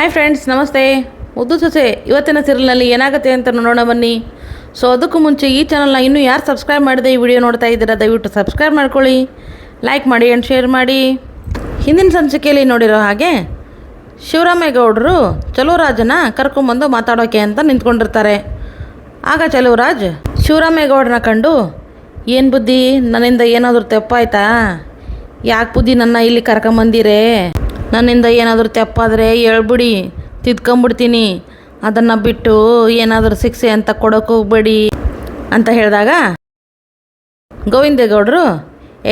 Hi friends ನಮಸ್ತೆ. ಉದ್ದು ಸೊಸೆ, ಇವತ್ತಿನ ಸೀರಿಯಲ್ನಲ್ಲಿ ಏನಾಗುತ್ತೆ ಅಂತ ನೋಡೋಣ ಬನ್ನಿ. ಸೊ ಅದಕ್ಕೂ ಮುಂಚೆ ಈ ಚಾನಲ್ನ ಇನ್ನೂ ಯಾರು ಸಬ್ಸ್ಕ್ರೈಬ್ ಮಾಡಿದೆ ಈ ವಿಡಿಯೋ ನೋಡ್ತಾ ಇದ್ದೀರಾ, ದಯವಿಟ್ಟು ಸಬ್ಸ್ಕ್ರೈಬ್ ಮಾಡ್ಕೊಳ್ಳಿ. ಲೈಕ್ ಮಾಡಿ ಆ್ಯಂಡ್ ಶೇರ್ ಮಾಡಿ. ಹಿಂದಿನ ಸಂಚಿಕೆಯಲ್ಲಿ ನೋಡಿರೋ ಹಾಗೆ, ಶಿವರಾಮೇಗೌಡರು ಚಲುವರಾಜನ ಕರ್ಕೊಂಬಂದು ಮಾತಾಡೋಕೆ ಅಂತ ನಿಂತ್ಕೊಂಡಿರ್ತಾರೆ. ಆಗ ಚಲುವರಾಜ್ ಶಿವರಾಮೇಗೌಡರನ್ನ ಕಂಡು, ಏನು ಬುದ್ಧಿ? ನನ್ನಿಂದ ಏನಾದರೂ ತಪ್ಪಾಯ್ತಾ? ಯಾಕೆ ಬುದ್ಧಿ ನನ್ನ ಇಲ್ಲಿ ಕರ್ಕೊಂಬಂದಿರೇ? ನನ್ನಿಂದ ಏನಾದರೂ ತಪ್ಪಾದರೆ ಹೇಳ್ಬಿಡಿ, ತಿದ್ಕೊಂಬಿಡ್ತೀನಿ. ಅದನ್ನು ಬಿಟ್ಟು ಏನಾದರೂ ಶಿಕ್ಷೆ ಅಂತ ಕೊಡೋಕೆ ಹೋಗ್ಬೇಡಿ ಅಂತ ಹೇಳಿದಾಗ ಗೋವಿಂದೇಗೌಡರು,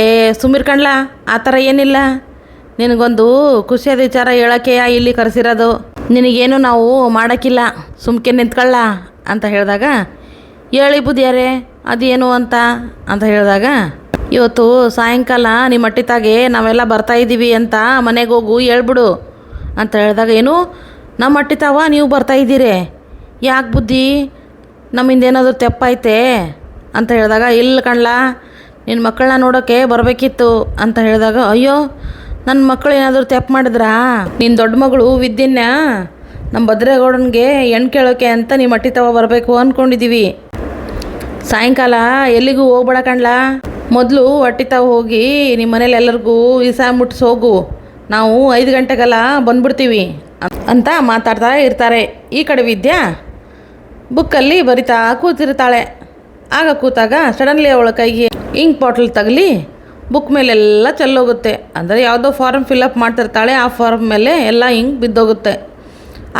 ಏ ಸುಮೀರ್ ಕಂಡ್ಲ ಆ ಥರ ಏನಿಲ್ಲ. ನಿನಗೊಂದು ಖುಷಿಯಾದ ವಿಚಾರ ಹೇಳಕ್ಕೆ ಇಲ್ಲಿ ಕರೆಸಿರೋದು. ನಿನಗೇನು ನಾವು ಮಾಡೋಕ್ಕಿಲ್ಲ, ಸುಮ್ಕೆ ನಿಂತ್ಕೊಳ್ಳ ಅಂತ ಹೇಳಿದಾಗ, ಹೇಳಿ ಬುದ್ಧಿಯಾರೆ, ಅದೇನು ಅಂತ? ಅಂತ ಹೇಳಿದಾಗ ಇವತ್ತು ಸಾಯಂಕಾಲ ನಿಮ್ಮ ಅಟ್ಟಿತಾಗೆ ನಾವೆಲ್ಲ ಬರ್ತಾ ಇದ್ದೀವಿ ಅಂತ ಮನೆಗೆ ಹೋಗು, ಹೇಳ್ಬಿಡು ಅಂತ ಹೇಳಿದಾಗ ಏನು? ನಮ್ಮ ಅಟ್ಟಿತಾವ, ನೀವು ಬರ್ತಾ ಇದ್ದೀರಿ. ಯಾಕೆ ಬುದ್ಧಿ? ನಮ್ಮಿಂದ ಏನಾದರೂ ತೆಪ್ಪೈತೆ ಅಂತ ಹೇಳಿದಾಗ, ಇಲ್ಲ ಕಣ್ಲ ನಿನ್ನ ಮಕ್ಕಳನ್ನ ನೋಡೋಕ್ಕೆ ಬರಬೇಕಿತ್ತು. ಅಂತ ಹೇಳಿದಾಗ, ಅಯ್ಯೋ ನನ್ನ ಮಕ್ಕಳು ಏನಾದರೂ ತೆಪ್ಪು ಮಾಡಿದ್ರಾ? ನಿನ್ನ ದೊಡ್ಡ ಮಗಳು ವಿದ್ಯೆನ ನಮ್ಮ ಭದ್ರೇಗೌಡನಿಗೆ ಹೆಣ್ಣು ಕೇಳೋಕೆ ಅಂತ ನಿಮ್ಮ ಅಟ್ಟಿ ತವ ಬರಬೇಕು ಅಂದ್ಕೊಂಡಿದ್ದೀವಿ ಸಾಯಂಕಾಲ ಎಲ್ಲಿಗೂ ಹೋಗ್ಬೇಡ ಕಣ್ಲ. ಮೊದಲು ತಾವು ಹೋಗಿ ನಿಮ್ಮ ಮನೇಲಿ ಎಲ್ಲರಿಗೂ ಇಸ ಮುಟ್ಟಿಸಿ ಹೋಗು. ನಾವು ಐದು ಗಂಟೆಗೆಲ್ಲ ಬಂದ್ಬಿಡ್ತೀವಿ ಅಂತ ಮಾತಾಡ್ತಾ ಇರ್ತಾರೆ. ಈ ಕಡೆ ವಿದ್ಯಾ? ಬುಕ್ಕಲ್ಲಿ ಬರಿತಾ ಕೂತಿರ್ತಾಳೆ. ಆಗ ಕೂತಾಗ ಸಡನ್ಲಿ ಅವಳ ಕೈಗೆ ಇಂಕ್ ಬಾಟ್ಲ್ ತಗಲಿ, ಬುಕ್ ಮೇಲೆಲ್ಲ ಚೆಲ್ಲೋಗುತ್ತೆ. ಅಂದರೆ ಯಾವುದೋ ಫಾರ್ಮ್ ಫಿಲಪ್ ಮಾಡ್ತಿರ್ತಾಳೆ, ಆ ಫಾರ್ಮ್ ಮೇಲೆ ಎಲ್ಲ ಇಂಕ್ ಬಿದ್ದೋಗುತ್ತೆ.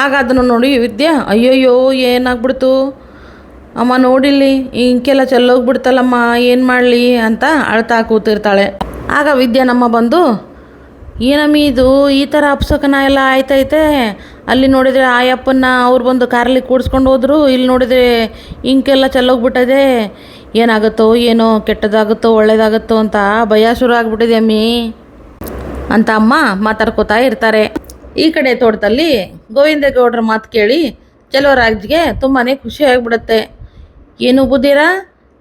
ಆಗ ಅದನ್ನು ನೋಡಿ ವಿದ್ಯಾ, ಅಯ್ಯೋಯ್ಯೋ, ಏನಾಗ್ಬಿಡ್ತು? ಅಮ್ಮ ನೋಡಿಲ್ಲಿ, ಇಂಕೆಲ್ಲ ಚೆಲ್ಲೋಗ್ಬಿಡ್ತಲ್ಲಮ್ಮ, ಏನು ಮಾಡಲಿ ಅಂತ ಅಳ್ತಾ ಕೂತಿರ್ತಾಳೆ. ಆಗ ವಿದ್ಯಾನಮ್ಮ ಬಂದು, ಏನಮ್ಮಿ ಇದು, ಈ ಥರ ಅಪ್ಸಕನ ಎಲ್ಲ ಆಯ್ತೈತೆ. ಅಲ್ಲಿ ನೋಡಿದರೆ ಆಯಪ್ಪನ ಅವ್ರು ಬಂದು ಕಾರಲ್ಲಿ ಕೂಡಿಸ್ಕೊಂಡು ಹೋದ್ರು. ಇಲ್ಲಿ ನೋಡಿದರೆ ಇಂಕೆಲ್ಲ ಚೆಲ್ಲೋಗ್ಬಿಟ್ಟದೆ. ಏನಾಗುತ್ತೋ ಏನೋ ಕೆಟ್ಟದಾಗುತ್ತೋ ಒಳ್ಳೇದಾಗುತ್ತೋ ಅಂತ ಭಯ ಶುರು ಆಗಿಬಿಟ್ಟಿದೆ ಅಮ್ಮಿ ಅಂತ ಅಮ್ಮ ಮಾತಾಡ್ಕೋತಾ ಇರ್ತಾರೆ. ಈ ಕಡೆ ತೋಟದಲ್ಲಿ ಗೋವಿಂದೇಗೌಡರ ಮಾತು ಕೇಳಿ ಚೆಲುವರಾಜ್ಗೆ ತುಂಬಾ ಖುಷಿ ಆಗಿಬಿಡುತ್ತೆ. ಏನು ಬುದ್ಧಿರ?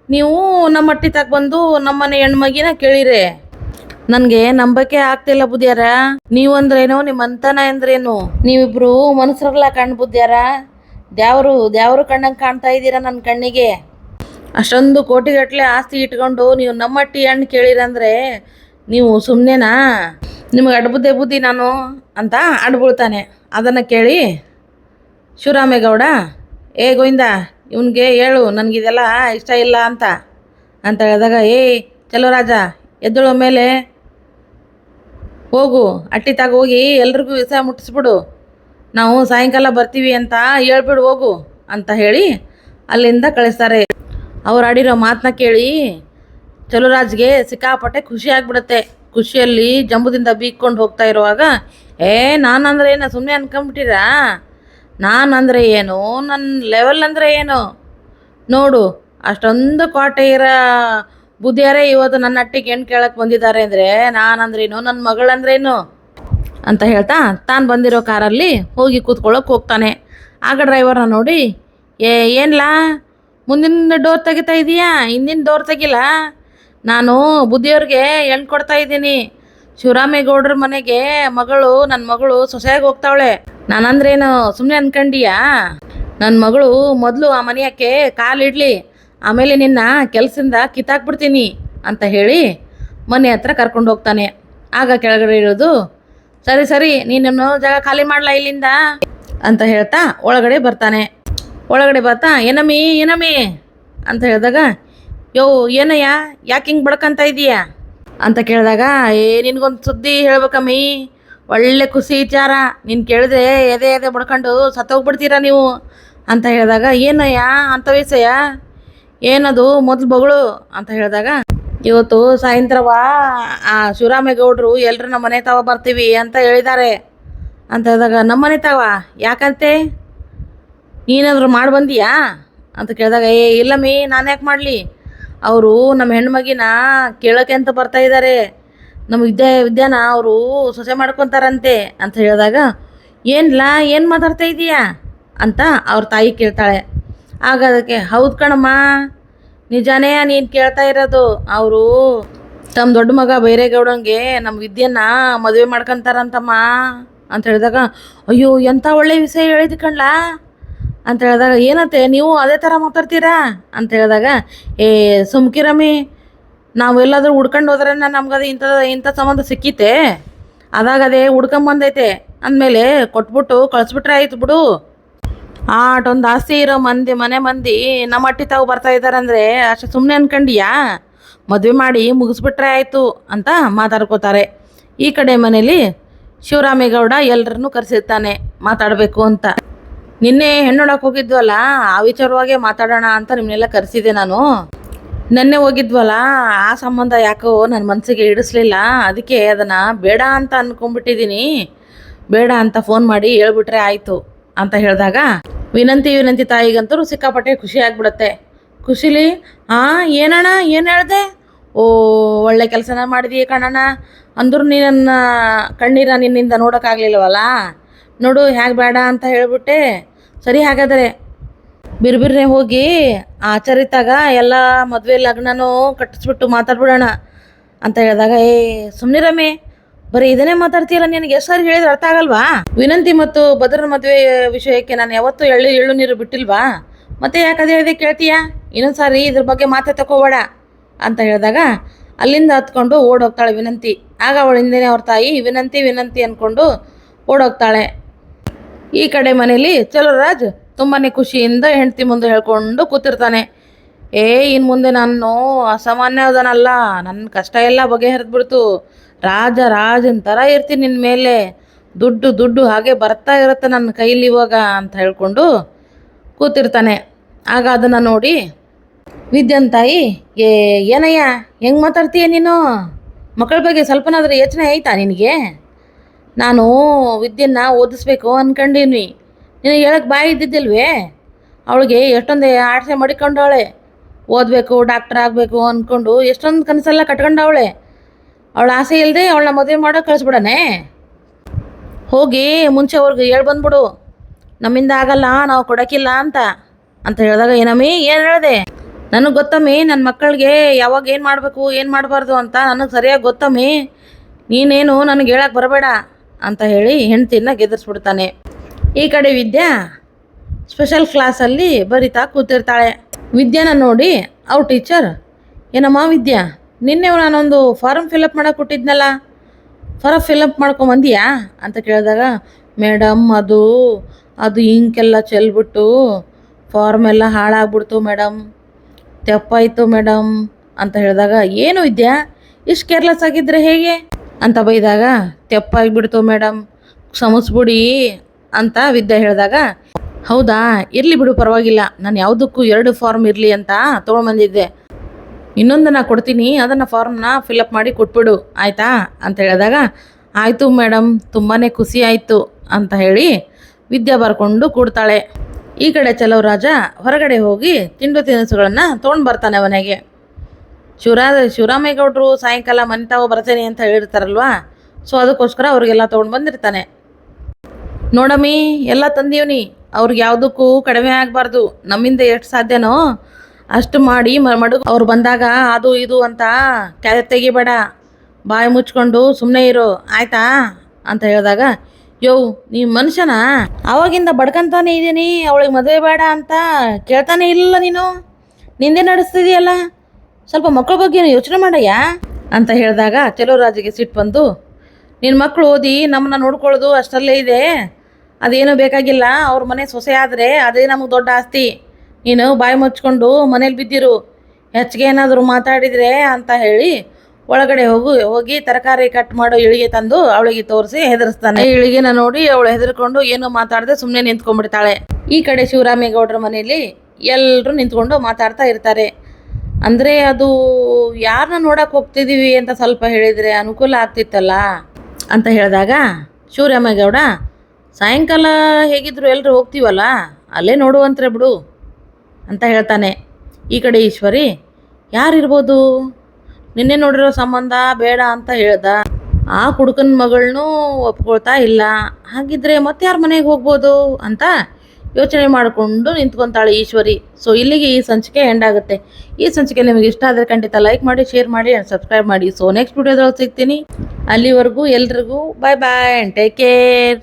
ನೀವು ನಮ್ಮ ಅಟ್ಟಿ ತಗ ಬಂದು ನಮ್ಮನೆ ಹೆಣ್ಮಗಿನ ಕೇಳಿರೆ. ನನಗೆ ನಂಬಕ್ಕೆ ಆಗ್ತಿಲ್ಲ ಬುದ್ಧಿಯಾರ. ನೀವು ಅಂದ್ರೇನು ನಿಮ್ಮ ಅಂತನ ಅಂದ್ರೇನು ನೀವಿಬ್ರು ಮನುಷ್ಯರಲ್ಲ ಕಣ್ಣು ಬುದ್ಧಿಯಾರ. ದ್ಯಾವರು ದ್ಯಾವರು ಕಣ್ಣಂಗೆ ಕಾಣ್ತಾ ಇದ್ದೀರಾ ನನ್ನ ಕಣ್ಣಿಗೆ? ಅಷ್ಟೊಂದು ಕೋಟಿಗಟ್ಟಲೆ ಆಸ್ತಿ ಇಟ್ಕೊಂಡು ನೀವು ನಮ್ಮಟ್ಟಿ ಹಣ್ಣು ಕೇಳಿರಂದ್ರೆ ನೀವು ಸುಮ್ಮನೆನಾ ನಿಮಗೆ ಅಡ್ಬುದ್ದೆ ಬುದ್ಧಿ ನಾನು ಅಂತ ಅಡ್ಬುಳ್ತಾನೆ ಅದನ್ನು ಕೇಳಿ. ಶಿವರಾಮೇಗೌಡ, ಏ ಗೋವಿಂದ ಇವನಿಗೆ ಹೇಳು, ನನಗಿದೆಲ್ಲ ಇಷ್ಟ ಇಲ್ಲ ಅಂತ. ಅಂತ ಹೇಳಿದಾಗ ಏಯ್ ಚಲೋ ರಾಜ, ಎದ್ದಳು ಮೇಲೆ ಹೋಗು, ಅಟ್ಟಿ ತಾಗ ಹೋಗಿ ಎಲ್ರಿಗೂ ವಿಷಯ ಮುಟ್ಟಿಸ್ಬಿಡು ನಾವು ಸಾಯಂಕಾಲ ಬರ್ತೀವಿ ಅಂತ ಹೇಳ್ಬಿಡು, ಹೋಗು, ಅಂತ ಹೇಳಿ ಅಲ್ಲಿಂದ ಕಳಿಸ್ತಾರೆ. ಅವ್ರು ಆಡಿರೋ ಮಾತನ್ನ ಕೇಳಿ ಚಲುರಾಜ್ಗೆ ಸಿಕ್ಕಾಪಟ್ಟೆ ಖುಷಿ ಆಗ್ಬಿಡುತ್ತೆ. ಖುಷಿಯಲ್ಲಿ ಜಂಬುದಿಂದ ಬೀಕ್ಕೊಂಡು ಹೋಗ್ತಾ ಇರುವಾಗ, ಏ, ನಾನಂದ್ರೆ ಏನು ಸುಮ್ಮನೆ ಅನ್ಕೊಂಬಿಟ್ಟಿರಾ? ನಾನಂದರೆ ಏನು? ನನ್ನ ಲೆವೆಲ್ ಅಂದರೆ ಏನು? ನೋಡು, ಅಷ್ಟೊಂದು ಕೋಟೆ ಇರೋ ಬುದ್ಧಿಯಾರೇ ಇವತ್ತು ನನ್ನ ಅಟ್ಟಿಗೆ ಹೆಣ್ಣು ಕೇಳಕ್ಕೆ ಬಂದಿದ್ದಾರೆ ಅಂದರೆ ನಾನಂದ್ರೇನು ನನ್ನ ಮಗಳಂದ್ರೇನು ಅಂತ ಹೇಳ್ತಾ ತಾನು ಬಂದಿರೋ ಕಾರಲ್ಲಿ ಹೋಗಿ ಕೂತ್ಕೊಳ್ಳೋಕೆ ಹೋಗ್ತಾನೆ. ಆಗ ಡ್ರೈವರ್ನ ನೋಡಿ, ಏ ಏನಿಲ್ಲ ಮುಂದಿನ ಡೋರ್ ತೆಗಿತಾ ಇದೀಯಾ? ಹಿಂದಿನ ಡೋರ್ ತೆಗಿಲ್ಲ ನಾನು ಬುದ್ಧಿಯವ್ರಿಗೆ ಹೆಣ್ಣು ಕೊಡ್ತಾ ಇದ್ದೀನಿ. ಶಿವರಾಮೇಗೌಡ್ರ ಮನೆಗೆ ಮಗಳು ನನ್ನ ಮಗಳು ಸೊಸೆಯಾಗಿ ಹೋಗ್ತಾವಳೆ. ನಾನಂದ್ರೇನು ಸುಮ್ಮನೆ ಅನ್ಕಂಡಿಯಾ? ನನ್ನ ಮಗಳು ಮೊದಲು ಆ ಮನೆಯಕ್ಕೆ ಕಾಲಿಡ್ಲಿ ಆಮೇಲೆ ನಿನ್ನ ಕೆಲಸದಿಂದ ಕಿತ್ತಾಕ್ಬಿಡ್ತೀನಿ ಅಂತ ಹೇಳಿ ಮನೆ ಹತ್ರ ಕರ್ಕೊಂಡು ಹೋಗ್ತಾನೆ. ಆಗ ಕೆಳಗಡೆ ಇರೋದು, ಸರಿ ಸರಿ ನೀನು ಜಾಗ ಖಾಲಿ ಮಾಡಲ ಇಲ್ಲಿಂದ? ಅಂತ ಹೇಳ್ತಾ ಒಳಗಡೆ ಬರ್ತಾನೆ. ಒಳಗಡೆ ಬರ್ತಾ, ಏನಮ್ಮಿ ಏನಮ್ಮಿ? ಅಂತ ಹೇಳಿದಾಗ, ಯೋ, ಏನಯ್ಯ, ಯಾಕೆ ಹಿಂಗೆ ಬಡ್ಕಂತ ಇದೀಯಾ? ಅಂತ ಕೇಳಿದಾಗ, ಏ, ನಿನಗೊಂದು ಸುದ್ದಿ ಹೇಳ್ಬೇಕಮ್ಮಿ. ಒಳ್ಳೆ ಖುಷಿ ವಿಚಾರ. ನೀನು ಕೇಳಿದ್ರೆ ಎದೆ ಎದೆ ಬಡ್ಕೊಂಡು ಸತ್ತೋಗ್ಬಿಡ್ತೀರಾ ನೀವು? ಅಂತ ಹೇಳಿದಾಗ, ಏನಯ್ಯ, ಅಂತ ವಿಷಯ ಏನದು, ಮೊದಲು ಬಗಳು? ಅಂತ ಹೇಳಿದಾಗ, ಇವತ್ತು ಸಾಯಂತ್ರವಾ? ಆ, ಶಿವರಾಮೇಗೌಡರು ಎಲ್ಲರೂ ನಮ್ಮ ಮನೆ ತಾವ ಬರ್ತೀವಿ ಅಂತ ಹೇಳಿದ್ದಾರೆ. ಅಂತ ಹೇಳಿದಾಗ, ನಮ್ಮ ಮನೆ ತಾವ? ಯಾಕಂತೆ? ನೀನಾದರೂ ಮಾಡಿ ಬಂದೀಯಾ? ಅಂತ ಕೇಳಿದಾಗ, ಏ ಇಲ್ಲಮ್ಮಿ ನಾನು ಯಾಕೆ ಮಾಡಲಿ? ಅವರು ನಮ್ಮ ಹೆಣ್ಮಗಿನ ಕೇಳೋಕೆ ಅಂತ ಬರ್ತಾ ಇದ್ದಾರೆ. ನಮ್ಮ ವಿದ್ಯಾ ವಿದ್ಯಾನ ಅವರು ಸೊಸೆ ಮಾಡ್ಕೊತಾರಂತೆ ಅಂತ ಹೇಳಿದಾಗ ಏನಿಲ್ಲ ಏನು ಮಾತಾಡ್ತಾ ಇದೀಯಾ? ಅಂತ ಅವ್ರ ತಾಯಿ ಕೇಳ್ತಾಳೆ. ಆಗ ಅದಕ್ಕೆ, ಹೌದು ಕಣಮ್ಮ, ನಿಜಾನೇ ನೀನು ಕೇಳ್ತಾ ಇರೋದು. ಅವರು ತಮ್ಮ ದೊಡ್ಡ ಮಗ ಬೈರೇಗೌಡಂಗೆ ನಮ್ಮ ವಿದ್ಯೆನ ಮದುವೆ ಮಾಡ್ಕೊತಾರಂತಮ್ಮ ಅಂತ ಹೇಳಿದಾಗ, ಅಯ್ಯೋ ಎಂಥ ಒಳ್ಳೆ ವಿಷಯ ಹೇಳಿದ್ ಕಣ್ಲಾ? ಅಂತ ಹೇಳಿದಾಗ, ಏನತ್ತೆ, ನೀವು ಅದೇ ಥರ ಮಾತಾಡ್ತೀರಾ? ಅಂತ ಹೇಳಿದಾಗ, ಏ ಸುಮ್ಕಿರಮ್ಮಿ ನಾವು ಎಲ್ಲಾದರೂ ಹುಡ್ಕೊಂಡು ಹೋದ್ರೆ ನಮ್ಗದು ಇಂಥ ಇಂಥ ಸಂಬಂಧ ಸಿಕ್ಕಿತೆ. ಅದಾಗ ಅದೇ ಹುಡ್ಕೊಂಬಂದೈತೆ ಅಂದಮೇಲೆ ಕೊಟ್ಬಿಟ್ಟು ಕಳಿಸ್ಬಿಟ್ರೆ ಆಯ್ತು ಬಿಡು. ಆಟೊಂದು ಆಸ್ತಿ ಇರೋ ಮಂದಿ, ಮನೆ ಮಂದಿ ನಮ್ಮ ಅಟ್ಟಿ ತಾವು ಬರ್ತಾ ಇದ್ದಾರಂದರೆ ಅಷ್ಟು ಸುಮ್ಮನೆ ಅನ್ಕಂಡಿಯಾ? ಮದುವೆ ಮಾಡಿ ಮುಗಿಸ್ಬಿಟ್ರೆ ಆಯಿತು ಅಂತ ಮಾತಾಡ್ಕೋತಾರೆ. ಈ ಕಡೆ ಮನೇಲಿ ಶಿವರಾಮೇಗೌಡ ಎಲ್ಲರನ್ನೂ ಕರೆಸಿರ್ತಾನೆ, ಮಾತಾಡಬೇಕು ಅಂತ. ನಿನ್ನೆ ಹೆಣ್ಣೊಳಕ್ಕೆ ಹೋಗಿದ್ವಲ್ಲ, ಆ ವಿಚಾರವಾಗೇ ಮಾತಾಡೋಣ ಅಂತ ನಿಮ್ಮನ್ನೆಲ್ಲ ಕರೆಸಿದೆ ನಾನು. ನೆನ್ನೆ ಹೋಗಿದ್ವಲ್ಲ, ಆ ಸಂಬಂಧ ಯಾಕೋ ನನ್ನ ಮನಸ್ಸಿಗೆ ಇಡಿಸ್ಲಿಲ್ಲ ಅದಕ್ಕೆ ಅದನ್ನು ಬೇಡ ಅಂತ ಅಂದ್ಕೊಂಡ್ಬಿಟ್ಟಿದ್ದೀನಿ ಬೇಡ ಅಂತ ಫೋನ್ ಮಾಡಿ ಹೇಳ್ಬಿಟ್ರೆ ಆಯಿತು ಅಂತ ಹೇಳಿದಾಗ, ವಿನಂತಿ ವಿನಂತಿ ತಾಯಿಗಂತೂ ಸಿಕ್ಕಾಪಟ್ಟೆ ಖುಷಿ ಆಗ್ಬಿಡುತ್ತೆ. ಖುಷಿಲಿ ಹಾಂ ಏನಣ್ಣ, ಏನು ಹೇಳ್ದೆ? ಓ, ಒಳ್ಳೆ ಕೆಲಸನ ಮಾಡಿದೀಯ ಕಣಣ್ಣ ಅಂದ್ರೂ ನೀನನ್ನ ಕಣ್ಣೀರ ನಿನ್ನಿಂದ ನೋಡೋಕ್ಕಾಗಲಿಲ್ಲವಲ್ಲ ನೋಡು ಹೇಗೆ ಬೇಡ ಅಂತ ಹೇಳ್ಬಿಟ್ಟೆ. ಸರಿ ಹಾಗಾದರೆ ಬಿರ್ಬಿರ್ನೆ ಹೋಗಿ ಆಚರಿತಾಗ ಎಲ್ಲ ಮದುವೆ ಲಗ್ನನೂ ಕಟ್ಟಿಸ್ಬಿಟ್ಟು ಮಾತಾಡ್ಬಿಡೋಣ ಅಂತ ಹೇಳಿದಾಗ, ಏ ಸುಮ್ಮನಿರಮ್ಮೆ ಬರೀ ಇದನ್ನೇ ಮಾತಾಡ್ತೀಯಲ್ಲ ನಿನಗೆ ಎಷ್ಟು ಸಾರಿ ಹೇಳಿದ್ರೆ ಅರ್ಥ ಆಗಲ್ವಾ? ವಿನಂತಿ ಮತ್ತು ಭದ್ರನ ಮದುವೆ ವಿಷಯಕ್ಕೆ ನಾನು ಯಾವತ್ತೂ ಎಳ್ಳು ಎಳ್ಳು ನೀರು ಬಿಟ್ಟಿಲ್ವಾ? ಮತ್ತೆ ಯಾಕೆ ಅದೇ ಹೇಳಿದೆ ಕೇಳ್ತೀಯಾ? ಇನ್ನೊಂದು ಸಾರಿ ಇದ್ರ ಬಗ್ಗೆ ಮಾತೇ ತಗೋಬೇಡ ಅಂತ ಹೇಳಿದಾಗ, ಅಲ್ಲಿಂದ ಹತ್ಕೊಂಡು ಓಡೋಗ್ತಾಳೆ ವಿನಂತಿ. ಆಗ ಅವಳ ಹಿಂದೆನೇ ಅವ್ರ ತಾಯಿ, ವಿನಂತಿ ವಿನಂತಿ ಅಂದ್ಕೊಂಡು ಓಡೋಗ್ತಾಳೆ. ಈ ಕಡೆ ಮನೇಲಿ ಚಲುವರಾಜ್ ತುಂಬಾ ಖುಷಿಯಿಂದ ಹೆಂಡತಿ ಮುಂದೆ ಹೇಳ್ಕೊಂಡು ಕೂತಿರ್ತಾನೆ. ಏ ಇನ್ನು ಮುಂದೆ ನಾನು ಅಸಾಮಾನ್ಯ ಅದನಲ್ಲ ನನ್ನ ಕಷ್ಟ ಎಲ್ಲ ಬಗೆಹರಿದ್ಬಿಡ್ತು. ರಾಜ ರಾಜನ ಥರ ಇರ್ತೀನಿ ನಿನ್ನ ಮೇಲೆ. ದುಡ್ಡು ದುಡ್ಡು ಹಾಗೆ ಬರ್ತಾ ಇರುತ್ತೆ ನನ್ನ ಕೈಲಿ ಇವಾಗ ಅಂತ ಹೇಳ್ಕೊಂಡು ಕೂತಿರ್ತಾನೆ. ಆಗ ಅದನ್ನು ನೋಡಿ, ವಿದ್ಯನ್ ತಾಯಿ, ಏ, ಏನಯ್ಯ, ಹೆಂಗೆ ಮಾತಾಡ್ತೀಯ ನೀನು? ಮಕ್ಕಳ ಬಗ್ಗೆ ಸ್ವಲ್ಪನಾದರೂ ಯೋಚನೆ ಆಯ್ತಾ ನಿನಗೆ? ನಾನು ವಿದ್ಯೆನ ಓದಿಸ್ಬೇಕು ಅನ್ಕೊಂಡೀನಿ ನಿನಗೆ ಹೇಳಕ್ಕೆ ಬಾಯಿ ಇದ್ದಿದ್ದಿಲ್ವೇ? ಅವಳಿಗೆ ಎಷ್ಟೊಂದು ಆಸೆ ಮಡಿಕೊಂಡವಳೆ. ಓದಬೇಕು, ಡಾಕ್ಟರ್ ಆಗಬೇಕು ಅಂದ್ಕೊಂಡು ಎಷ್ಟೊಂದು ಕನಸೆಲ್ಲ ಕಟ್ಕೊಂಡವಳೆ. ಅವಳ ಆಸೆ ಇಲ್ಲದೆ ಅವಳನ್ನ ಮದುವೆ ಮಾಡೋ ಕಳಿಸ್ಬಿಡನೆ. ಹೋಗಿ ಮುಂಚೆ ಅವ್ರಿಗೆ ಹೇಳ್ಬಂದ್ಬಿಡು ನಮ್ಮಿಂದ ಆಗಲ್ಲ, ನಾವು ಕೊಡೋಕ್ಕಿಲ್ಲ ಅಂತ. ಅಂತ ಹೇಳಿದಾಗ, ಏನಮ್ಮಿ, ಏನು ಹೇಳಿದೆ? ನನಗೆ ಗೊತ್ತಮ್ಮಿ ನನ್ನ ಮಕ್ಕಳಿಗೆ ಯಾವಾಗ ಏನು ಮಾಡಬೇಕು, ಏನು ಮಾಡಬಾರ್ದು ಅಂತ ನನಗೆ ಸರಿಯಾಗಿ ಗೊತ್ತಮ್ಮಿ. ನೀನೇನು ನನಗೆ ಹೇಳಕ್ಕೆ ಬರಬೇಡ ಅಂತ ಹೇಳಿ ಹೆಂಡ್ತಿನ ಗೆದರ್ಸ್ಬಿಡ್ತಾನೆ. ಈ ಕಡೆ ವಿದ್ಯಾ ಸ್ಪೆಷಲ್ ಕ್ಲಾಸಲ್ಲಿ ಬರಿತಾ ಕೂತಿರ್ತಾಳೆ. ವಿದ್ಯಾನ ನೋಡಿ ಅವ್ರ ಟೀಚರ್ ಏನಮ್ಮ ವಿದ್ಯಾ, ನಿನ್ನೆ ನಾನೊಂದು ಫಾರಮ್ ಫಿಲಪ್ ಮಾಡೋಕೆ ಕೊಟ್ಟಿದ್ನಲ್ಲ ಫಾರಮ್ ಫಿಲಪ್ ಮಾಡ್ಕೊಂಬಂದಿಯಾ ಅಂತ ಕೇಳಿದಾಗ ಮೇಡಮ್ ಅದು ಅದು ಇಂಕೆಲ್ಲ ಚೆಲ್ಬಿಟ್ಟು ಫಾರ್ಮ್ ಎಲ್ಲ ಹಾಳಾಗ್ಬಿಡ್ತು ಮೇಡಮ್ ತೆಪ್ಪಾಯಿತು ಮೇಡಮ್ ಅಂತ ಹೇಳಿದಾಗ, ಏನು ವಿದ್ಯಾ, ಇಷ್ಟು ಕೇರ್ಲೆಸ್ ಆಗಿದ್ರೆ ಹೇಗೆ? ಅಂತ ಬೈದಾಗ, ತೆಪ್ಪಾಗಿಬಿಡ್ತು ಮೇಡಮ್ ಕ್ಷಮಿಸ್ಬಿಡಿ ಅಂತ ವಿದ್ಯಾ ಹೇಳಿದಾಗ, ಹೌದಾ? ಇರಲಿ ಬಿಡು, ಪರವಾಗಿಲ್ಲ. ನಾನು ಯಾವುದಕ್ಕೂ ಎರಡು ಫಾರ್ಮ್ ಇರಲಿ ಅಂತ ತೊಗೊಂಬಂದಿದ್ದೆ ಇನ್ನೊಂದು ನಾ ಕೊಡ್ತೀನಿ, ಅದನ್ನು ಫಾರ್ಮ್ನ ಫಿಲಪ್ ಮಾಡಿ ಕೊಟ್ಬಿಡು, ಆಯಿತಾ? ಅಂತ ಹೇಳಿದಾಗ, ಆಯಿತು ಮೇಡಮ್ ತುಂಬಾ ಖುಷಿ ಆಯಿತು, ಅಂತ ಹೇಳಿ ವಿದ್ಯೆ ಬರ್ಕೊಂಡು ಕೂಡ್ತಾಳೆ. ಈ ಕಡೆ ಚಲೋ ರಾಜ ಹೊರಗಡೆ ಹೋಗಿ ತಿಂಡು ತಿನಿಸುಗಳನ್ನು ತೊಗೊಂಡು ಬರ್ತಾನೆ ಮನೆಗೆ ಶಿವರಾ, ಶಿವರಾಮೇಗೌಡರು ಸಾಯಂಕಾಲ ಮನೆ ತಾವು ಬರ್ತೇನೆ ಅಂತ ಹೇಳಿರ್ತಾರಲ್ವಾ? ಸೊ, ಅದಕ್ಕೋಸ್ಕರ ಅವ್ರಿಗೆಲ್ಲ ತೊಗೊಂಡು ಬಂದಿರ್ತಾನೆ. ನೋಡಮ್ಮಿ, ಎಲ್ಲ ತಂದೀವ್ನಿ. ಅವ್ರಿಗೆ ಯಾವುದಕ್ಕೂ ಕಡಿಮೆ ಆಗಬಾರ್ದು. ನಮ್ಮಿಂದ ಎಷ್ಟು ಸಾಧ್ಯನೋ ಅಷ್ಟು ಮಾಡಿ ಮಡುಗು ಅವ್ರು ಬಂದಾಗ ಅದು ಇದು ಅಂತ ಕೆರೆ ತೆಗಿಬೇಡ. ಬಾಯಿ ಮುಚ್ಕೊಂಡು ಸುಮ್ಮನೆ ಇರು. ಆಯ್ತಾ? ಅಂತ ಹೇಳಿದಾಗ, ಯೋ, ನೀ ಮನುಷ್ಯನ? ಅವಾಗಿಂದ ಬಡ್ಕಂತಾನೆ ಇದ್ದೀನಿ ಅವಳಿಗೆ ಮದುವೆ ಬೇಡ ಅಂತ ಕೇಳ್ತಾನೆ ಇಲ್ಲ ನೀನು. ನಿಂದೆ ನಡೆಸ್ತಿದೀಯಲ್ಲ? ಸ್ವಲ್ಪ ಮಕ್ಕಳ ಬಗ್ಗೆ ಯೋಚನೆ ಮಾಡಯ್ಯ? ಅಂತ ಹೇಳಿದಾಗ ರಾಜಿಗೆ ಸಿಟ್ಟು ಬಂದು ನಿನ್ನ ಮಕ್ಕಳು ಓದಿ ನಮ್ಮನ್ನ ನೋಡ್ಕೊಳ್ಳೋದು ಅಷ್ಟರಲ್ಲೇ ಇದೆ. ಅದೇನು ಬೇಕಾಗಿಲ್ಲ, ಅವ್ರ ಮನೆ ಸೊಸೆ ಆದರೆ ಅದೇ ನಮಗೆ ದೊಡ್ಡ ಆಸ್ತಿ. ನೀನು ಬಾಯಿ ಮುಚ್ಕೊಂಡು ಮನೇಲಿ ಬಿದ್ದಿರು, ಹೆಚ್ಚಿಗೆ ಏನಾದರೂ ಮಾತಾಡಿದರೆ ಅಂತ ಹೇಳಿ ಒಳಗಡೆ ಹೋಗು, ಹೋಗಿ ತರಕಾರಿ ಕಟ್ ಮಾಡೋ ಇಳಿಗೆ ತಂದು ಅವಳಿಗೆ ತೋರಿಸಿ ಹೆದರಿಸ್ತಾನೆ. ಇಳಿಗೆನ ನೋಡಿ ಅವಳು ಹೆದರ್ಕೊಂಡು ಏನೂ ಮಾತಾಡದೆ ಸುಮ್ಮನೆ ನಿಂತ್ಕೊಂಡ್ಬಿಡ್ತಾಳೆ. ಈ ಕಡೆ ಶಿವರಾಮೇಗೌಡರ ಮನೆಯಲ್ಲಿ ಎಲ್ಲರೂ ನಿಂತ್ಕೊಂಡು ಮಾತಾಡ್ತಾ ಇರ್ತಾರೆ. ಅಂದರೆ ಅದು ಯಾರನ್ನ ನೋಡಕ್ಕೆ ಹೋಗ್ತಿದ್ದೀವಿ ಅಂತ ಸ್ವಲ್ಪ ಹೇಳಿದರೆ ಅನುಕೂಲ ಆಗ್ತಿತ್ತಲ್ಲ ಅಂತ ಹೇಳಿದಾಗ ಶಿವರಾಮೇಗೌಡ ಸಾಯಂಕಾಲ ಹೇಗಿದ್ರು ಎಲ್ಲರೂ ಹೋಗ್ತೀವಲ್ಲ? ಅಲ್ಲೇ ನೋಡುವಂತ್ರೆ ಬಿಡು, ಅಂತ ಹೇಳ್ತಾನೆ. ಈ ಕಡೆ ಈಶ್ವರಿ, ಯಾರಿರ್ಬೋದು? ನಿನ್ನೆ ನೋಡಿರೋ ಸಂಬಂಧ ಬೇಡ ಅಂತ ಹೇಳ್ದ. ಆ ಕುಡುಕನ ಮಗಳನ್ನೂ ಒಪ್ಕೊಳ್ತಾ ಇಲ್ಲ. ಹಾಗಿದ್ರೆ ಮತ್ತೆ ಯಾರ ಮನೆಗೆ ಹೋಗ್ಬೋದು ಅಂತ ಯೋಚನೆ ಮಾಡಿಕೊಂಡು ನಿಂತ್ಕೊತಾಳೆ ಈಶ್ವರಿ. ಸೊ ಇಲ್ಲಿಗೆ ಈ ಸಂಚಿಕೆ ಎಂಡ್ ಆಗುತ್ತೆ. ಈ ಸಂಚಿಕೆ ನಿಮಗೆ ಇಷ್ಟ ಆದರೆ ಖಂಡಿತ ಲೈಕ್ ಮಾಡಿ ಶೇರ್ ಮಾಡಿ ಆ್ಯಂಡ್ ಸಬ್ಸ್ಕ್ರೈಬ್ ಮಾಡಿ. ಸೊ ನೆಕ್ಸ್ಟ್ ವಿಡಿಯೋದಲ್ಲಿ ಸಿಗ್ತೀನಿ. ಅಲ್ಲಿವರೆಗೂ ಎಲ್ರಿಗೂ bye bye and take care